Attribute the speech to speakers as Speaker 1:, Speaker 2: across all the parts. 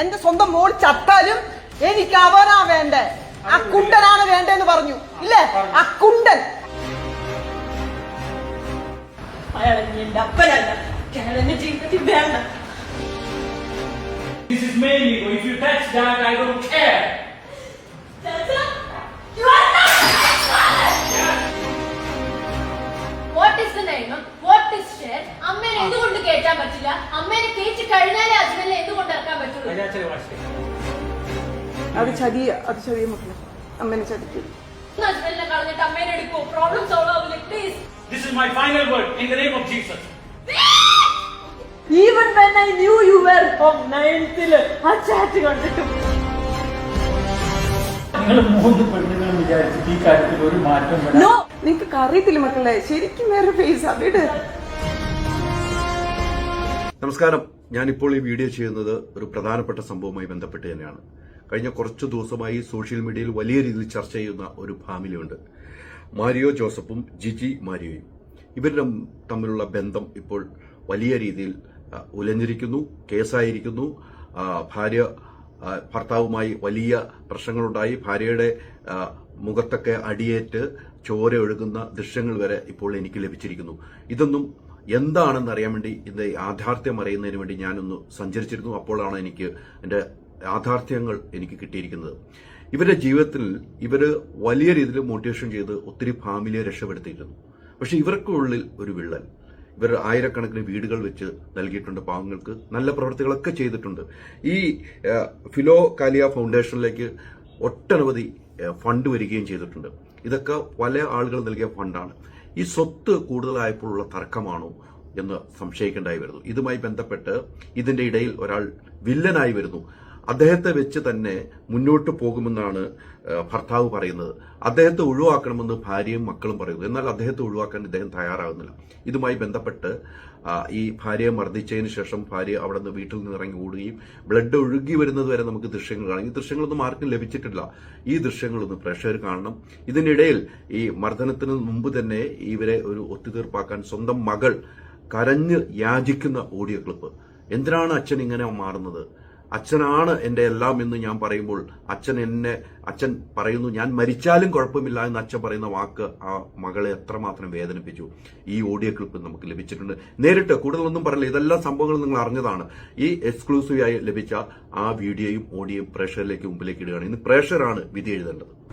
Speaker 1: എന്റെ സ്വന്തം മോൾ ചത്താലും എനിക്ക് അവനാ വേണ്ടേ? അക്കുണ്ടനാണ് കുണ്ടനാണ് വേണ്ടെന്ന് പറഞ്ഞു. ഇല്ലേ?
Speaker 2: അക്കുണ്ടൻ
Speaker 3: This is my ego. If you touch that, I don't care.
Speaker 4: What is the name what is share അമ്മേനെ എന്തുകൊണ്ട് കേറ്റാൻ പറ്റില്ല? അമ്മേനെ കേറ്റി കഴിഞ്ഞാലേ അജ്മലിനെ എന്തുകൊണ്ട് ഇറക്കാൻ പറ്റുള്ളൂ.
Speaker 1: അത് ചതി അത് ചതിയ മക്കളെ. അമ്മേനെ ചതിക്കും
Speaker 4: അജ്മലിനെ കളഞ്ഞിട്ട് അമ്മേനെ എടുക്കോ പ്രോബ്ലം സോൾവ് ആവില്ല please
Speaker 3: This is my final word in the name of Jesus.
Speaker 2: Even when I knew you were home നയൻത്തിൽ ആ ചാറ്റ് കണ്ടിട്ടും.
Speaker 5: നിങ്ങൾ മൂന്ന് പെണ്ണുങ്ങളും വിചാരിച്ചിട്ട് ഈ കാര്യത്തിൽ ഒരു മാറ്റം വരാൻ
Speaker 1: നോ അറിയത്തില്ല മക്കളെ? ശരിക്കും വേറെ ഫേസ് അവിടെ
Speaker 6: നമസ്കാരം. ഞാനിപ്പോൾ ഈ വീഡിയോ ചെയ്യുന്നത് ഒരു പ്രധാനപ്പെട്ട സംഭവവുമായി ബന്ധപ്പെട്ട് തന്നെയാണ്. കഴിഞ്ഞ കുറച്ച് ദിവസമായി സോഷ്യൽ മീഡിയയിൽ വലിയ രീതിയിൽ ചർച്ച ചെയ്യുന്ന ഒരു ഫാമിലിയുണ്ട്. മാരിയോ ജോസഫും ജിജി മാരിയോയും. ഇവരുടെ തമ്മിലുള്ള ബന്ധം ഇപ്പോൾ വലിയ രീതിയിൽ ഉലഞ്ഞിരിക്കുന്നു കേസായിരിക്കുന്നു. ഭാര്യ ഭർത്താവുമായി വലിയ പ്രശ്നങ്ങളുണ്ടായി. ഭാര്യയുടെ മുഖത്തൊക്കെ അടിയേറ്റ് ചോര ഒഴുകുന്ന ദൃശ്യങ്ങൾ വരെ ഇപ്പോൾ എനിക്ക് ലഭിച്ചിരിക്കുന്നു. ഇതൊന്നും എന്താണെന്ന് അറിയാൻ വേണ്ടി ഇത് യാഥാർത്ഥ്യം അറിയുന്നതിന് വേണ്ടി ഞാനൊന്ന് സഞ്ചരിച്ചിരുന്നു. അപ്പോഴാണ് എനിക്ക് എന്റെ യാഥാർത്ഥ്യങ്ങൾ എനിക്ക് കിട്ടിയിരിക്കുന്നത്. ഇവരുടെ ജീവിതത്തിൽ ഇവർ വലിയ രീതിയിൽ മോട്ടിവേഷൻ ചെയ്ത് ഒത്തിരി ഫാമിലിയെ രക്ഷപ്പെടുത്തിയിരുന്നു. പക്ഷെ ഇവർക്കുള്ളിൽ ഒരു വിള്ളൽ. ഇവർ ആയിരക്കണക്കിന് വീടുകൾ വെച്ച് നൽകിയിട്ടുണ്ട് പാവങ്ങൾക്ക് നല്ല പ്രവർത്തികളൊക്കെ ചെയ്തിട്ടുണ്ട്. ഈ ഫിലോ കാലിയ ഫൗണ്ടേഷനിലേക്ക് ഒട്ടനവധി ഫണ്ട് വരികയും ചെയ്തിട്ടുണ്ട്. ഇതൊക്കെ പല ആളുകൾ നൽകിയ ഫണ്ടാണ്. ഈ സ്വത്ത് കൂടുതലായപ്പോഴുള്ള തർക്കമാണോ എന്ന് സംശയിക്കേണ്ടായി വരുന്നു. ഇതുമായി ബന്ധപ്പെട്ട് ഇതിന്റെ ഇടയിൽ ഒരാൾ വില്ലനായി വരുന്നു. അദ്ദേഹത്തെ വെച്ച് തന്നെ മുന്നോട്ട് പോകുമെന്നാണ് ഭർത്താവ് പറയുന്നത് അദ്ദേഹത്തെ ഒഴിവാക്കണമെന്ന് ഭാര്യയും മക്കളും പറയുന്നു. എന്നാൽ അദ്ദേഹത്തെ ഒഴിവാക്കാൻ ഇദ്ദേഹം തയ്യാറാകുന്നില്ല. ഇതുമായി ബന്ധപ്പെട്ട് ഈ ഭാര്യയെ മർദ്ദിച്ചതിന് ശേഷം ഭാര്യ അവിടെ നിന്ന് വീട്ടിൽ നിന്ന് ഇറങ്ങി ഓടുകയും ബ്ലഡ് ഒഴുകി വരുന്നത് വരെ നമുക്ക് ദൃശ്യങ്ങൾ കാണാം. ഈ ദൃശ്യങ്ങളൊന്നും ആർക്കും ലഭിച്ചിട്ടില്ല. ഈ ദൃശ്യങ്ങളൊന്ന് പ്രേക്ഷകർ കാണണം. ഇതിനിടയിൽ ഈ മർദ്ദനത്തിന് മുമ്പ് തന്നെ ഇവരെ ഒരു ഒത്തുതീർപ്പാക്കാൻ സ്വന്തം മകൾ കരഞ്ഞ് യാചിക്കുന്ന ഓഡിയോ ക്ലിപ്പ്. എന്തിനാണ് അച്ഛൻ ഇങ്ങനെ മാറുന്നത്? അച്ഛനാണ് എന്റെ എല്ലാം എന്ന് ഞാൻ പറയുമ്പോൾ അച്ഛൻ എന്നെ അച്ഛൻ പറയുന്നു ഞാൻ മരിച്ചാലും കുഴപ്പമില്ല എന്ന് അച്ഛൻ പറയുന്ന വാക്ക് ആ മകളെ എത്രമാത്രം വേദനിപ്പിച്ചു. ഈ ഓഡിയോ ക്ലിപ്പ് നമുക്ക് ലഭിച്ചിട്ടുണ്ട്. നേരിട്ട് കൂടുതലൊന്നും പറയില്ല. ഇതെല്ലാം സംഭവങ്ങൾ നിങ്ങൾ അറിഞ്ഞതാണ്. ഈ എക്സ്ക്ലൂസീവായി ലഭിച്ച ആ വീഡിയോയും ഓഡിയോയും പ്രേക്ഷകരിലേക്ക് മുമ്പിലേക്ക് ഇടുകയാണ്. ഇന്ന് പ്രേക്ഷകരാണ് വിധി എഴുതേണ്ടത്.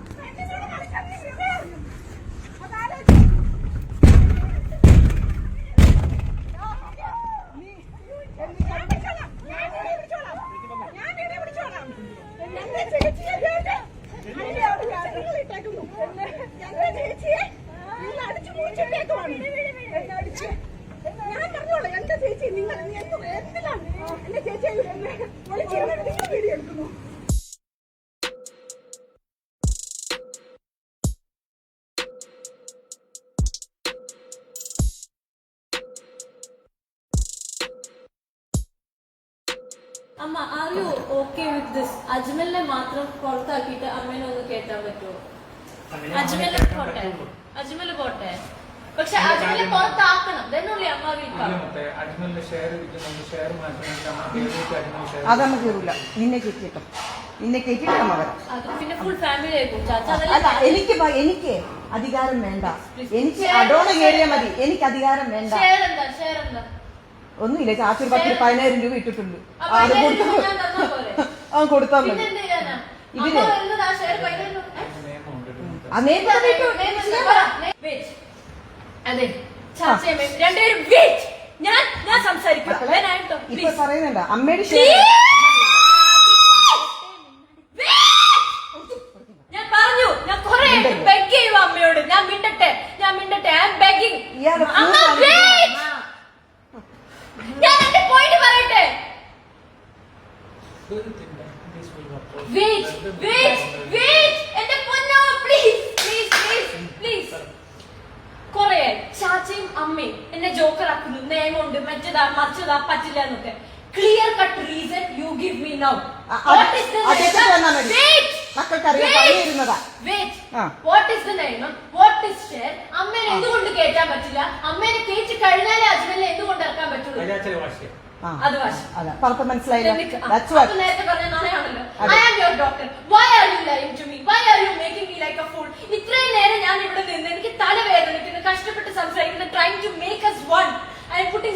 Speaker 7: ഞാൻ പറഞ്ഞോളൂ എന്റെ ചേച്ചി നിങ്ങൾ നീ എന്ത് എന്തിനാണ് എന്റെ ചേച്ചി നിങ്ങൾ വീഡിയോ എടുക്കുന്നു
Speaker 4: അമ്മ are you okay with this അജ്മലിനെ മാത്രം പുറത്താക്കിയിട്ട് അമ്മേനെ ഒന്ന് കേട്ടാൻ പറ്റുമോ? അജ്മൽ പോട്ടെ. അജ്മൽ പോട്ടെ. പക്ഷെ അതിനെ പുറത്താക്കണം. only അമ്മ.
Speaker 5: അജ്മലിന്റെ ഷെയർ ഇരിക്കുന്നുണ്ട് ഷെയർ മാറ്റണമെങ്കിൽ അമ്മ
Speaker 1: കയറൂല നിന്നെ കെട്ടിട്ടോ നിന്നെ കെട്ടിട്ട് അമ്മ
Speaker 4: പിന്നെ ഫുൾ ഫാമിലി
Speaker 1: അല്ല എനിക്ക് എനിക്ക് അധികാരം വേണ്ട. എനിക്ക് അടോണ കയറിയാൽ മതി. എനിക്ക് അധികാരം വേണ്ട. ഒന്നുമില്ല ചാച്ചി പത്തി പതിനായിരം രൂപ ഇട്ടിട്ടുണ്ട്.
Speaker 4: ആ
Speaker 1: അത് കൊടുത്താൽ മതി. ഇതിന്
Speaker 4: ആ
Speaker 1: നേരത്തെ.
Speaker 4: അതെ. രണ്ടുപേരും. ഞാൻ ഞാൻ സംസാരിക്കാം.
Speaker 1: ഇപ്പൊ
Speaker 4: please.
Speaker 1: പറയുന്നുണ്ട്. അമ്മയുടെ
Speaker 4: Please. ഞാൻ പറഞ്ഞു. ഞാൻ കുറെ ബെഗ് ചെയ്യുക അമ്മയോട്. ഞാൻ മിണ്ടട്ടെ. ഞാൻ മിണ്ടട്ടെ. ഐ ആം ബെഗിങ്
Speaker 1: ഇയാൾ
Speaker 4: അമ്മ
Speaker 1: full
Speaker 4: wait. ഞാൻ എന്റെ പോയിന്റ് പറയട്ടെ.
Speaker 5: Wait you think that this will work out?
Speaker 4: Wait wait wait എന്റെ പൊന്നോ പ്ലീസ് പ്ലീസ് പ്ലീസ് പ്ലീസ് കൊറേ ചാച്ചയും അമ്മയും എന്നെ ജോക്കർ ആക്കുന്നു നിയമമുണ്ട് മറ്റേതാ മറിച്ചതാ പറ്റില്ല എന്നൊക്കെ ക്ലിയർ കട്ട് റീസൺ
Speaker 1: മക്കൾക്കറിയാം. ആ.
Speaker 4: അമ്മേനെ എന്തുകൊണ്ട് പറ്റില്ല? അമ്മേനെ കഴിഞ്ഞാലേ അജ്മലിനെ എന്തുകൊണ്ട് ഇറക്കാൻ പറ്റുള്ളൂ?
Speaker 1: ആ.
Speaker 4: അത് വാശി.
Speaker 1: മനസ്സിലായില്ല.
Speaker 4: ആ,
Speaker 1: That's what.
Speaker 4: അപ്പൊ നേരത്തെ പറഞ്ഞ
Speaker 1: അതെ.
Speaker 4: ഇത്രയും നേരം ഞാൻ ഇവിടെ നിന്ന് എനിക്ക് തലവേദനിക്കുന്നു കഷ്ടപ്പെട്ട് സംസാരിക്കുന്നു trying to make us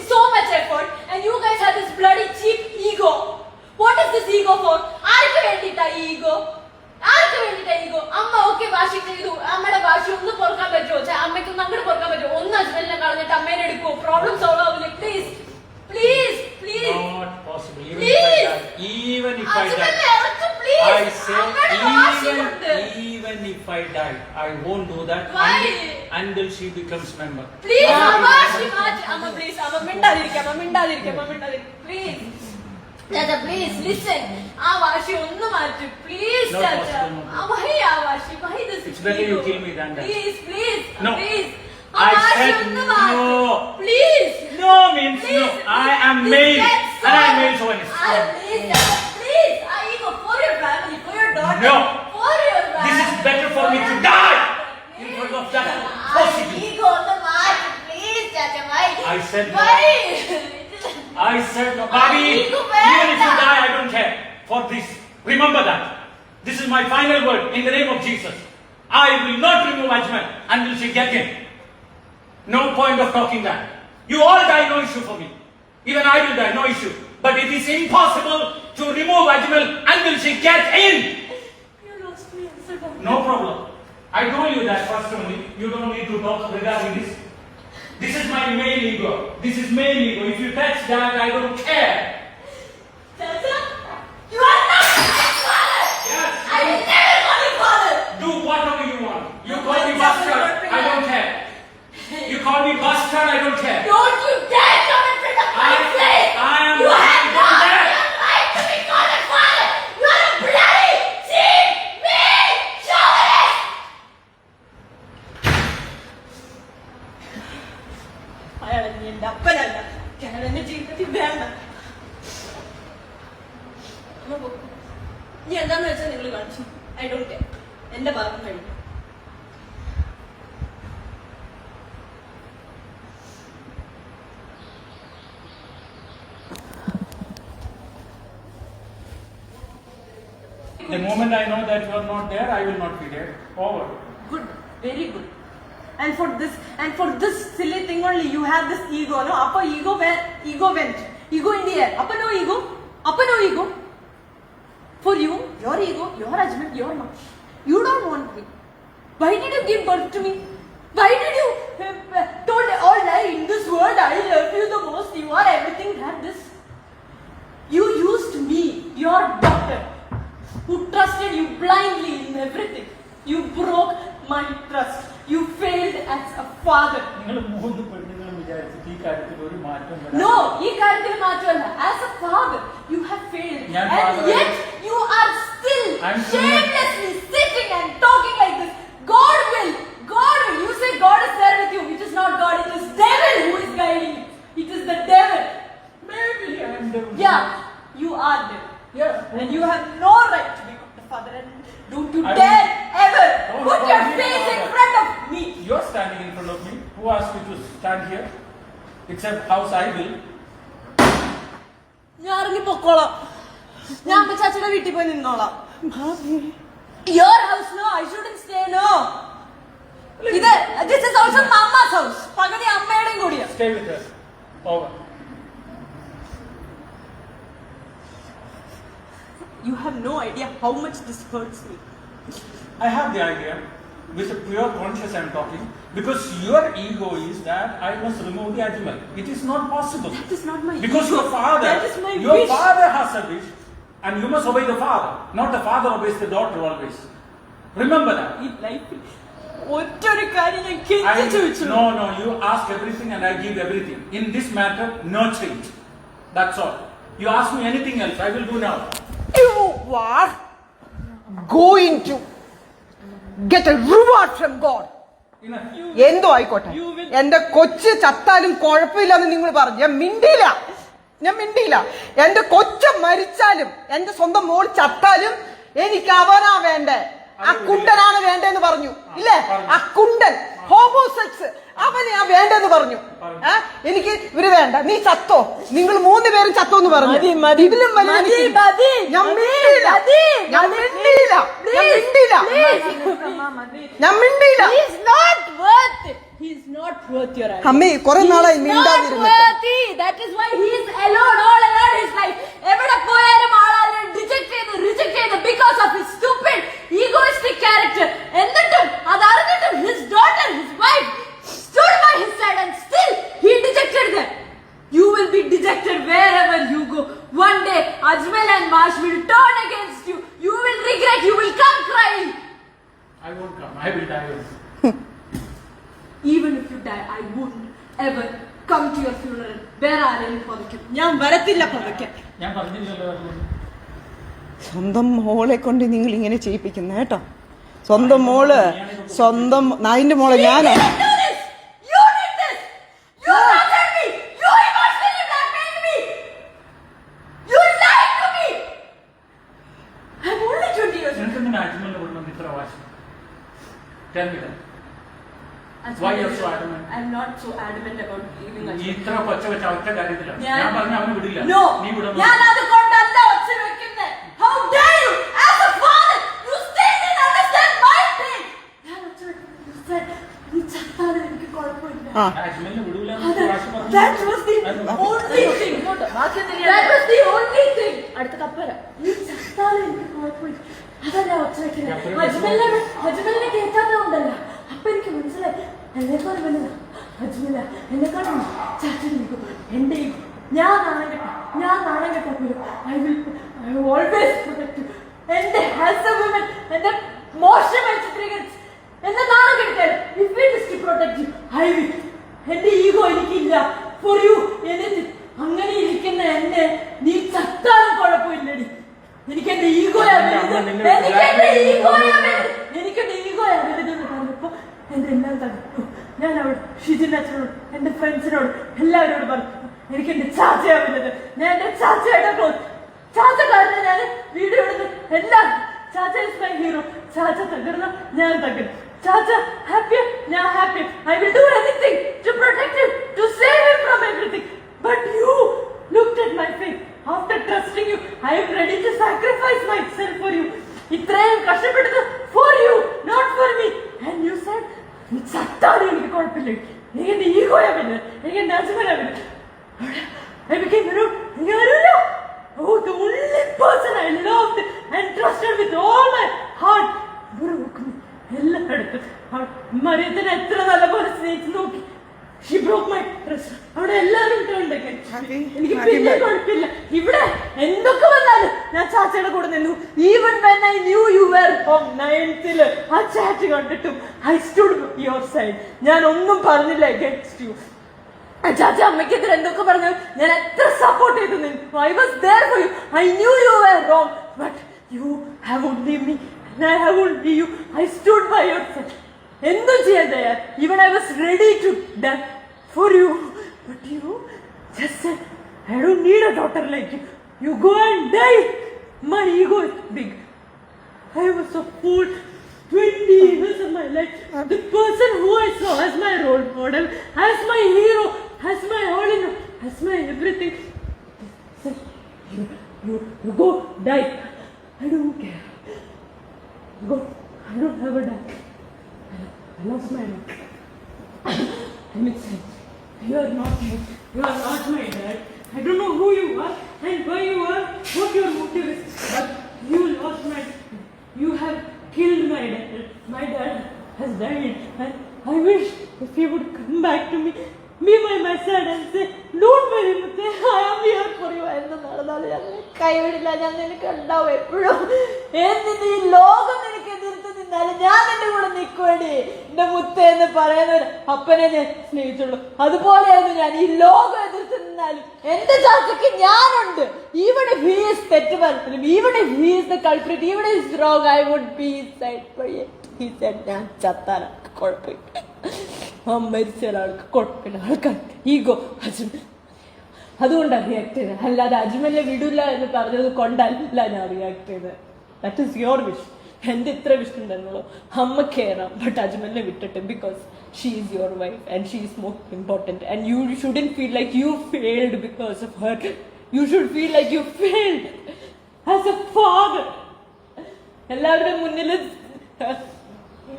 Speaker 4: so much effort and you guys have this bloody ego what is this ego phone ആർക്ക് വേണ്ടിട്ടാ ഈഗോ ആർക്ക് വേണ്ടിട്ടാ ഈഗോ അമ്മ ഓക്കെ വാശി ചെയ്തു. അമ്മയുടെ വാശി ഒന്ന് പൊറുക്കാൻ പറ്റുമോ? ഛെ, അമ്മയ്ക്ക് ഒന്ന് അങ്ങോട്ട് പൊറുക്കാൻ പറ്റുമോ? ഒന്ന് ഹസ്ബൻഡിനെ കളഞ്ഞിട്ട് അമ്മേനെ എടുക്കുമോ പ്രോബ്ലം സോൾവ് ആവില്ല. Please
Speaker 5: please please. Even if I die, I say even even if I die, I won't do that
Speaker 4: Why?
Speaker 5: until, she becomes member.
Speaker 4: Please,
Speaker 5: Amma,
Speaker 4: she. അമ്മ please, Amma, മിണ്ടാതിരിക്ക്, Amma, മിണ്ടാതിരിക്ക്, Amma, മിണ്ടാതിരിക്ക്. Please. Chacha, please, listen. ആ വാശി ഒന്ന് മാറ്റി please
Speaker 5: No
Speaker 4: Chacha
Speaker 5: possible, no
Speaker 4: ആ, why ആ വാശി why this
Speaker 5: It's better you
Speaker 4: ego?
Speaker 5: kill me than that.
Speaker 4: please please
Speaker 5: No.
Speaker 4: please ആ
Speaker 5: I
Speaker 4: വാശി
Speaker 5: said
Speaker 4: ഒന്ന് മാറ്റി.
Speaker 5: no.
Speaker 4: please
Speaker 5: No means
Speaker 4: Please,
Speaker 5: no. I am
Speaker 4: this
Speaker 5: male
Speaker 4: gets
Speaker 5: and I am
Speaker 4: so-
Speaker 5: male chauvinist.
Speaker 4: Ah, please, Dada, please. Ah, ego for your family, for your daughter.
Speaker 5: No.
Speaker 4: For your
Speaker 5: This is
Speaker 4: family.
Speaker 5: better for me to
Speaker 4: your
Speaker 5: die
Speaker 4: daughter.
Speaker 5: in front of that
Speaker 4: Ah,
Speaker 5: prostitute.
Speaker 4: ego on the mark, please, Dada, why?
Speaker 5: I said no.
Speaker 4: Why?
Speaker 5: I said no. Bobby, even if you die, I don't care. For this, remember that. This is my final word in the name of Jesus. I will not remove Ajmal until she gets in. No point of talking that. You all die, no issue for me. Even I will die, no issue. But it is impossible to remove Ajmal until she gets in.
Speaker 4: You lost me.
Speaker 5: No problem. I told you that first only. You don't need to talk regarding this. This is my male ego. This is male ego. If you touch that, I don't care. The moment I know that you are not there, I will not be there. Over.
Speaker 2: Good, very good. And for this, and for this silly thing only, you have this ego, no? Upper ego where ego went, ego in the air. Upper no ego, upper no ego. For you, your ego, your husband, your mom. You don't want me. Why did you give birth to me? Why did you uh, told all lie in this world? I love you the most. You are everything that this. You used me, your who trusted you blindly in everything. You broke my trust. You failed as a father.
Speaker 5: നിങ്ങൾ മൂന്ന് പെണ്ണുങ്ങൾ വിചാരിച്ചിട്ട് ഈ കാര്യത്തിൽ ഒരു മാറ്റം വരാൻ
Speaker 2: No, ഈ കാര്യത്തിൽ മാറ്റമല്ല. As a father, you have failed.
Speaker 5: ഞാൻ
Speaker 2: And
Speaker 5: father
Speaker 2: yet,
Speaker 5: അല്ല.
Speaker 2: you are still
Speaker 5: I'm saying-
Speaker 2: shamelessly sitting and talking like this. God will, God will. You say God is there with you. It is not God. It is devil who is guiding you. It is the devil.
Speaker 5: Maybe I am the
Speaker 2: Yeah, you are devil.
Speaker 5: Yeah.
Speaker 2: And you have no right to become the father. And don't you
Speaker 5: I
Speaker 2: dare ever
Speaker 5: Don't
Speaker 2: put
Speaker 5: call
Speaker 2: your
Speaker 5: me
Speaker 2: face in
Speaker 5: father.
Speaker 2: front of me.
Speaker 5: You are standing in front of me. Who asked you to stand here? Except house I will.
Speaker 2: ഞാൻ ഇറങ്ങി പൊക്കോളാം ഞാൻ അമ്മ ചാച്ചയുടെ വീട്ടിൽ പോയി നിന്നോളാം your house no I shouldn't stay no ഇത് this is also mamma's house പകുതി അമ്മയുടെയും കൂടിയാ
Speaker 5: Stay with us. Over.
Speaker 2: You have no idea how much this hurts me
Speaker 5: I have the idea. With a pure conscience I'm talking. Because your ego is that I must remove the animal. It is not possible.
Speaker 2: That is not my
Speaker 5: Because
Speaker 2: ego.
Speaker 5: your father,
Speaker 2: That is my
Speaker 5: your
Speaker 2: wish.
Speaker 5: father has a wish, and you must obey the father. Not the father obeys the daughter always. Remember that.
Speaker 2: ഈ ലൈഫിൽ ഒറ്റൊരു കാര്യം ഞാൻ
Speaker 5: I,
Speaker 2: കെഞ്ചി ചോദിച്ചു
Speaker 5: no, no, you ask everything and I give everything. In this matter, no change. That's all. You ask me anything else, I will do now.
Speaker 1: You are going to get a reward from God. എന്തോ ആയിക്കോട്ടെ. എന്റെ കൊച്ച് ചത്താലും കുഴപ്പമില്ലെന്ന് നിങ്ങൾ പറഞ്ഞു. ഞാൻ മിണ്ടിയില്ല. ഞാൻ മിണ്ടിയില്ല. എന്റെ കൊച്ച മരിച്ചാലും എന്റെ സ്വന്തം മോൾ ചത്താലും എനിക്ക് അവനാ വേണ്ടേ. ആ കുണ്ടനാണ് വേണ്ടെന്ന് പറഞ്ഞു. ഇല്ലേ? ആ കുണ്ടൻ. ഹോമോസെക്സ്. അവനെ ആ വേണ്ടെന്ന് പറഞ്ഞു. എനിക്ക് ഇവർ വേണ്ട. നീ ചത്തോ? നിങ്ങൾ മൂന്ന് പേരും ചത്തോ എന്ന് പറഞ്ഞു.
Speaker 2: മതി.
Speaker 1: ഇതിലും വലുത്
Speaker 2: മതി,
Speaker 1: എനിക്കില്ല.
Speaker 2: മതി,
Speaker 1: ഞാൻ
Speaker 2: മതി,
Speaker 1: മിണ്ടിയില്ല.
Speaker 2: മതി,
Speaker 1: ഞാൻ
Speaker 2: മതി,
Speaker 1: മിണ്ടിയില്ല. ഞാൻ മിണ്ടിയില്ല. ഞാൻ മിണ്ടിയില്ല.
Speaker 2: He's not worth it. He's not worth your idea.
Speaker 1: അമ്മേ കുറെ നാളായി
Speaker 4: He's not
Speaker 1: മിണ്ടാതിരുന്നിട്ട്.
Speaker 4: worthy. That is why he is alone, all alone his life. എവിടെ പോയാലും ചെയ്ത് ചെയ്ത് stupid egoistic character. എന്നിട്ടും അത് അറിഞ്ഞിട്ടും daughter his wife stood by his side and still he dejected them you will be dejected wherever you go one day Ajmal and Mash will turn against you you will regret you will come crying
Speaker 3: I won't come. I will die. alone.
Speaker 4: even if you die I wouldn't ever come to your funeral വേറെ ആരെങ്കിലും പുറയ്ക്കും
Speaker 2: ഞാൻ വരത്തില്ല പതയ്ക്കാൻ
Speaker 3: ഞാൻ പറഞ്ഞില്ലല്ലോ അതുകൊണ്ട്.
Speaker 1: സ്വന്തം മോളെ കൊണ്ട് നിങ്ങൾ ഇങ്ങനെ ചെയ്യിപ്പിക്കുന്ന കേട്ടോ സ്വന്തം മോൾ സ്വന്തം നായിന്റെ മോളെ ഞാനോ
Speaker 4: You didn't do this! You did this! You tortured me! You emotionally blackmailed me! You lied to me! I'm only 20 years old.
Speaker 3: നിനക്കെന്തിനാ അജ്മലിനെ കൊണ്ടുവന്ന് ഇത്ര വാശി? Tell me that. Why
Speaker 4: why
Speaker 3: you're so adamant?
Speaker 4: I'm not so adamant about leaving Ajmal.
Speaker 3: ഇത്ര കൊച്ച വെച്ച ഒറ്റ കാര്യത്തിലാണ്
Speaker 4: ഞാൻ-
Speaker 3: പറഞ്ഞ അവന് വിടില്ല! നീ വിടുന്നു
Speaker 4: ഞാൻ അത് കൊണ്ടല്ല ഒച്ച വെക്കുന്നത്. How dare you? As a father, you still didn't understand my pain. ഞാൻ ഒച്ച വെക്കുന്നത്. You said, നീ ചത്താലും എനിക്ക് കുഴപ്പമില്ല.
Speaker 1: ആ
Speaker 3: അജ്മലിനെ വിടൂല
Speaker 4: അത് that was the only thing. That was the only thing. അടുത്ത കപ്പര നീ ചത്താലും എനിക്ക് കുഴപ്പമില്ല. അതല്ല ഞാൻ ഒച്ച വെക്കുന്നത് അജ്മലിനെ അജ്മലിനെ കേൾക്കാത്തതുകൊണ്ടല്ല അപ്പൊ എനിക്ക് മനസ്സിലായി. എന്നെക്കാളും വലുതാ. അജ്മല എന്നെക്കാളും ചാച്ചിരിക്കും എന്റെ ഈ- ഞാൻ നാണം കെട്ട ഞാൻ നാണം കെട്ടാ പോലും. I will I always protect എന്റെ ഹാൻസം വിമൻ വുമൻ എന്റെ മോശമായി ചിത്രീകരിച്ച് എന്നെ നാണം കെടുക്കാൻ if it is to protect you I will എന്റെ ഈഗോ എനിക്കില്ല. ഫോർ യു എന്നിട്ട് അങ്ങനെ ഇരിക്കുന്ന എന്നെ നീ ചത്താലും കുഴപ്പമില്ലടി. എനിക്ക് എന്റെ ഈഗോയാ എനിക്ക് എന്റെ ഈഗോയാ എനിക്ക് എന്റെ ഈഗോയാ വലുതെന്ന് പറഞ്ഞപ്പോ എന്റെ എല്ലാം തകർത്തു. ഞാൻ അവിടെ ഷിജിൻ അച്ഛനോട് എന്റെ ഫ്രണ്ട്സിനോട് എല്ലാവരോടും പറഞ്ഞു എനിക്ക് എന്റെ ചാച്ചയാ വലുത്. ഞാൻ എന്റെ ചാച്ചയുടെ ക്ലോസ് ചാച്ച കാരണം ഞാൻ വീഡിയോ എടുത്ത് എല്ലാം ചാച്ച ഇസ് മൈ ഹീറോ ചാച്ച തകർന്ന ഞാൻ തകരും ചാച്ച ഹാപ്പി ഞാൻ happy I will do anything to protect him to save him from everything but you looked at my face after trusting you I'm ready to sacrifice myself for you ഇത്രയും കഷ്ടപ്പെട്ടത് for you not for me and you said നീ ചത്താലും എനിക്ക് കുഴപ്പമില്ല എനിക്ക് എന്റെ ഈഗോയാ പിന്നെ എനിക്ക് എന്റെ അച്ഛനാ പിന്നെ I became a root. Yarula. Oh, the only person I loved and trusted with all my heart. ബ്രോക്ക് എല്ലായിടത്തും. മറിയത്തിനെ എത്ര നല്ല പോലെ സ്നേഹിച്ച് നോക്കി. ഷി ബ്രോക്ക് മൈ ഡ്രസ് അവിടെ എല്ലാവരും me. എനിക്ക് പിന്നെ കുഴപ്പമില്ല. ഇവിടെ എന്തൊക്കെ വന്നാലും ഞാൻ ചാച്ചയുടെ കൂടെ നിന്നു. Even when I knew you were from നയൻത്തിൽ ആ ചാറ്റ് കണ്ടിട്ടും ഐ സ്റ്റുഡ് യുവർ സൈഡ് ഞാൻ ഒന്നും പറഞ്ഞില്ല അഗേൻസ്റ്റ് യു ചാച്ച അമ്മയ്ക്കെതിരെ എന്തൊക്കെ പറഞ്ഞു ഞാൻ എത്ര സപ്പോർട്ട് ചെയ്തു നിന്നു. I was there for you I knew you were wrong but you have only me I have only you I stood by yourself എന്തും ചെയ്യാൻ തയ്യാർ even I was ready to done for you but you just I don't need a daughter like you you go and die my ego is big I was a fool. 20 years of my life. The person who I saw as my role model, as my hero, as my all in all, as my everything. Said, you, you, you go die. I don't care. Go. I don't have a dad. I lost my dad. I'm insane. You are not my, you are not my dad. I don't know who you are and why you are, what your motive is, but you lost my dad. You have killed my dad. My dad has died. And I wish if he would come back to me, be by my side and say, don't worry, Mute, I am here for you. എന്ന് നടന്നാൽ കൈവിടില്ല ഞാൻ നിനക്ക് ഉണ്ടാവും എപ്പോഴും. എന്നിട്ട് ഈ ലോകം നിനക്ക് എതിർത്ത് നിന്നാലും ഞാൻ നിന്റെ കൂടെ നിൽക്കുവേണ്ടി എന്റെ മുത്ത എന്ന് പറയുന്ന ഒരു അപ്പനെ ഞാൻ സ്നേഹിച്ചുള്ളൂ. അതുപോലെയായിരുന്നു ഞാൻ. ഈ ലോകം എതിർത്ത് നിന്നാലും എന്റെ ചർച്ചയ്ക്ക് ഞാനുണ്ട്. ഈവൺ ഹീസ് തെറ്റ് പറഞ്ഞാലും even he's the culprit even is wrong I would be side ഞാൻ ചത്താനൊക്കെ കുഴപ്പമില്ല. ആ മരിച്ച ഒരാൾക്ക് കുഴപ്പമില്ല. ആൾക്കാർ ഈഗോ അജ്മൽ. അതുകൊണ്ടാണ് റിയാക്ട് ചെയ്തത്. അല്ലാതെ അജ്മലിനെ വിടില്ല എന്ന് പറഞ്ഞത് കൊണ്ടല്ല ഞാൻ റിയാക്ട് ചെയ്തത്. ദാറ്റ് ഇസ് യുവർ വിഷ് എന്റെ ഇത്ര വിഷ്ണുണ്ടായിരുന്നുള്ളൂ അമ്മ കയറാം ബട്ട് അജ്മലിനെ വിട്ടിട്ട് because she is your wife and she is more important and you shouldn't feel like you failed because of her you should feel like you failed as a father എല്ലാവരുടെ മുന്നിൽ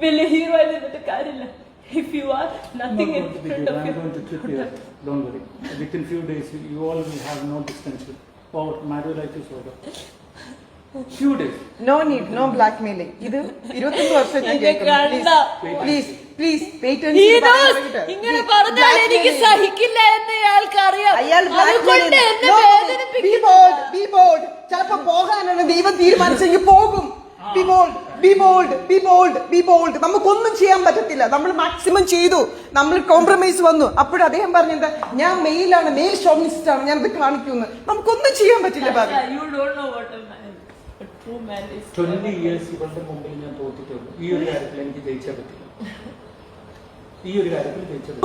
Speaker 4: വലിയ hero ആയി നിന്നിട്ട് കാര്യമില്ല. If you are nothing in front of
Speaker 5: I'm going to keep you. Don't worry. Within few days, you you all will have no distance. Or marriage life is over. Few days.
Speaker 1: Need no blackmailing ഇത് ഇരുപത്തൊന്ന് വർഷം ഞാൻ. Please please
Speaker 4: ഇങ്ങനെ പറഞ്ഞാൽ എനിക്ക് സഹിക്കില്ല എന്ന് ഇയാൾക്ക് അറിയാം
Speaker 1: അയാൾ ചിലപ്പോ പോകാനാണ് ദൈവം തീരുമാനിച്ചെങ്കിൽ പോകും be bold be bold be bold be bold നമുക്കൊന്നും ചെയ്യാൻ പറ്റത്തില്ല. നമ്മൾ മാക്സിമം ചെയ്തു. നമ്മൾ കോംപ്രമൈസ് വന്നു. അപ്പോഴും അദ്ദേഹം പറഞ്ഞത് ഞാൻ മെയിലാണ് മെയിൽ ഷോമിസ്റ്റ് ആണ് ഞാൻ ഇത് കാണിക്കുന്നു നമുക്കൊന്നും ചെയ്യാൻ പറ്റില്ല
Speaker 5: ട്വന്റി ഇയേഴ്സ് ഇവളുടെ മുമ്പിൽ ഞാൻ തോറ്റിട്ടുള്ളൂ ഈ ഒരു കാര്യത്തിൽ എനിക്ക് ജയിച്ചാൽ പറ്റില്ല. ഈ ഒരു കാര്യത്തിൽ പറ്റില്ല.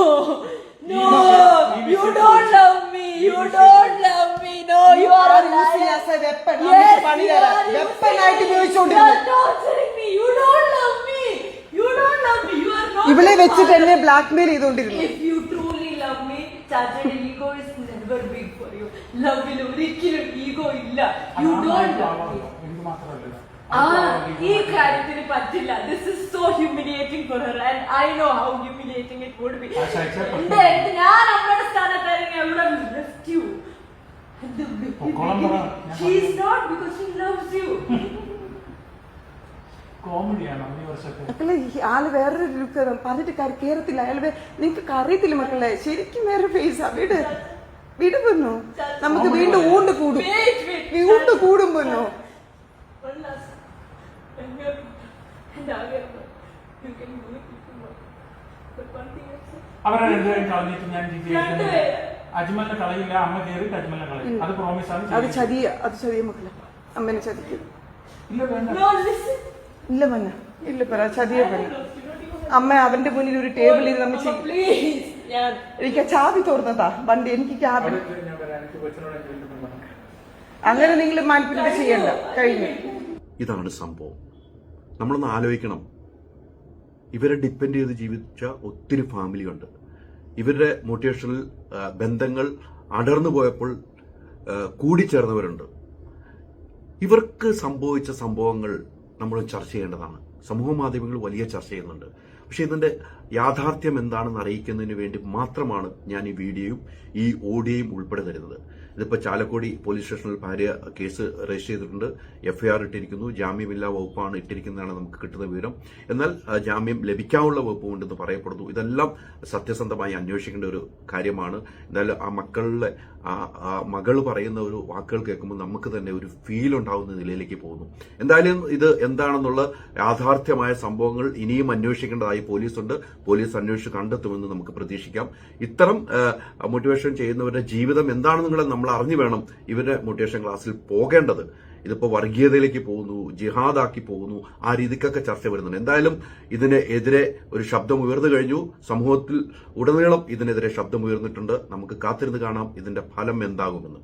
Speaker 4: No, you don't love me. You don't love me. No, you are a liar. Yes, you are
Speaker 1: weapon
Speaker 4: You
Speaker 1: ഉപയോഗിച്ചുകൊണ്ടിരുന്നു
Speaker 4: are torturing me. You don't love me. You don't love me. You are not.
Speaker 1: ഇവളെ വെച്ചിട്ട്. എന്നെ blackmail ചെയ്തുകൊണ്ടിരുന്നു.
Speaker 4: If you truly love me, Chacha's ego is never big for you. Love ൽ ഒരിക്കലും ego ഇല്ല. You don't love me.
Speaker 5: എനിക്ക് മാത്രമല്ല
Speaker 4: ഈ കാര്യത്തിന് പറ്റില്ല. This is so humiliating for her and I know how humiliating it would be
Speaker 5: ആ,
Speaker 4: ഞാൻ അമ്മയുടെ സ്ഥാനത്തായിരുന്നു എവിടെ rescue not because
Speaker 5: she loves you
Speaker 1: മക്കളെ ആൾ വേറൊരു ലുക്ക് പറഞ്ഞിട്ട് കാര്യം കേറത്തില്ല അയാൾ നിങ്ങൾക്ക് അറിയത്തില്ല മക്കളെ. ശരിക്കും വേറെ ഫേസ് വീട് വീട് പൊന്നു? നമുക്ക് വീണ്ടും ഊണ്ട് കൂടും.
Speaker 4: ഊണ്ട്
Speaker 1: കൂടുമ്പോ കൂടും പൊന്നു
Speaker 4: One last. എന്റെ ആഗ്രഹം you can do it if you want. But one thing I'm saying,
Speaker 5: അവരെ രണ്ടുപേരും കളഞ്ഞിട്ട് ഞാൻ. അജ്മലിനെ കളയില്ല. അമ്മ കയറി അജ്മലിനെ കളയും. അത് പ്രോമിസ് ആണ്
Speaker 1: അത്. ചതിയ അത് ചതിയ മക്കളെ. അമ്മനെ ചതിക്കും.
Speaker 5: ഇല്ല.
Speaker 1: ഇല്ല ഇല്ല പറ. ചതിയ പറ. അമ്മ അവന്റെ മുന്നിൽ ഒരു ടേബിളിൽ നമ്മൾ ചെയ്യും
Speaker 4: Please. ഞാൻ
Speaker 1: എനിക്ക് ചാവി തോർന്നതാ. വണ്ടി എനിക്ക്
Speaker 5: ക്യാബിൻ
Speaker 1: അങ്ങനെ നിങ്ങൾ മാനിപ്പുലേറ്റ് ചെയ്യണ്ട. കഴിഞ്ഞു.
Speaker 6: ഇതാണ് സംഭവം. നമ്മളൊന്ന് ആലോചിക്കണം. ഇവരെ ഡിപ്പെൻഡ് ചെയ്ത് ജീവിച്ച ഒത്തിരി ഫാമിലിയുണ്ട് ഇവരുടെ മോട്ടിവേഷണൽ ബന്ധങ്ങൾ അടർന്നു പോയപ്പോൾ കൂടിച്ചേർന്നവരുണ്ട്. ഇവർക്ക് സംഭവിച്ച സംഭവങ്ങൾ നമ്മൾ ചർച്ച ചെയ്യേണ്ടതാണ്. സമൂഹ മാധ്യമങ്ങൾ വലിയ ചർച്ച ചെയ്യുന്നുണ്ട്. പക്ഷെ ഇതിന്റെ യാഥാർത്ഥ്യം എന്താണെന്ന് അറിയിക്കുന്നതിന് വേണ്ടി മാത്രമാണ് ഞാൻ ഈ വീഡിയോയും ഈ ഓഡിയോയും ഉൾപ്പെടെ തരുന്നത്. ഇതിപ്പോൾ ചാലക്കുടി പോലീസ് സ്റ്റേഷനിൽ ഭാര്യ കേസ് രജിസ്റ്റർ ചെയ്തിട്ടുണ്ട്. എഫ്ഐആർ ഇട്ടിരിക്കുന്നു. ജാമ്യമില്ലാ വകുപ്പാണ് ഇട്ടിരിക്കുന്നതാണ് നമുക്ക് കിട്ടുന്ന വിവരം. എന്നാൽ ജാമ്യം ലഭിക്കാനുള്ള വകുപ്പുണ്ടെന്ന് പറയപ്പെടുന്നു. ഇതെല്ലാം സത്യസന്ധമായി അന്വേഷിക്കേണ്ട ഒരു കാര്യമാണ്. എന്തായാലും ആ മക്കളുടെ ആ മകൾ പറയുന്ന ഒരു വാക്കുകൾ കേൾക്കുമ്പോൾ നമുക്ക് തന്നെ ഒരു ഫീൽ ഉണ്ടാവുന്ന നിലയിലേക്ക് പോകുന്നു. എന്തായാലും ഇത് എന്താണെന്നുള്ള യാഥാർത്ഥ്യമായ സംഭവങ്ങൾ ഇനിയും അന്വേഷിക്കേണ്ടതായി പോലീസുണ്ട്. പോലീസ് അന്വേഷിച്ച് കണ്ടെത്തുമെന്ന് നമുക്ക് പ്രതീക്ഷിക്കാം. ഇത്തരം മോട്ടിവേഷൻ ചെയ്യുന്നവരുടെ ജീവിതം എന്താണെന്നുള്ളത് നമ്മൾ അറിഞ്ഞു വേണം ഇവരുടെ മോട്ടിവേഷൻ ക്ലാസ്സിൽ പോകേണ്ടത്. ഇതിപ്പോ വർഗീയതയിലേക്ക് പോകുന്നു ജിഹാദാക്കി പോകുന്നു ആ രീതിക്കൊക്കെ ചർച്ച വരുന്നുണ്ട്. എന്തായാലും ഇതിന് എതിരെ ഒരു ശബ്ദം ഉയർന്നു കഴിഞ്ഞു. സമൂഹത്തിൽ ഉടനീളം ഇതിനെതിരെ ശബ്ദം ഉയർന്നിട്ടുണ്ട്. നമുക്ക് കാത്തിരുന്ന് കാണാം ഇതിന്റെ ഫലം എന്താകുമെന്ന്.